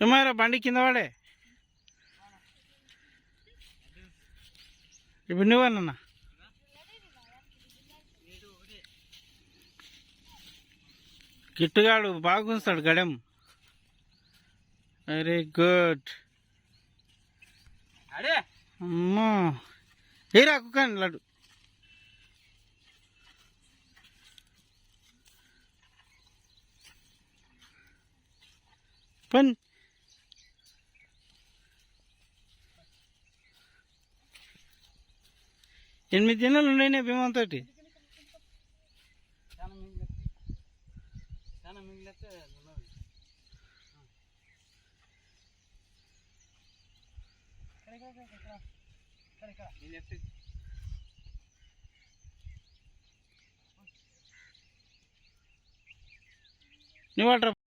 ఏమారా బండి కింద పడే? ఇప్పుడు నువ్వన్నా కిట్టుగాడు బాగుంస్తాడు గడెం. Very good. అమ్మో. ఏరా కుక్కని లడ్డు. పని. ఎనిమిది దినాలు ఉన్నాయి భీమంతో చాలా నువ్వు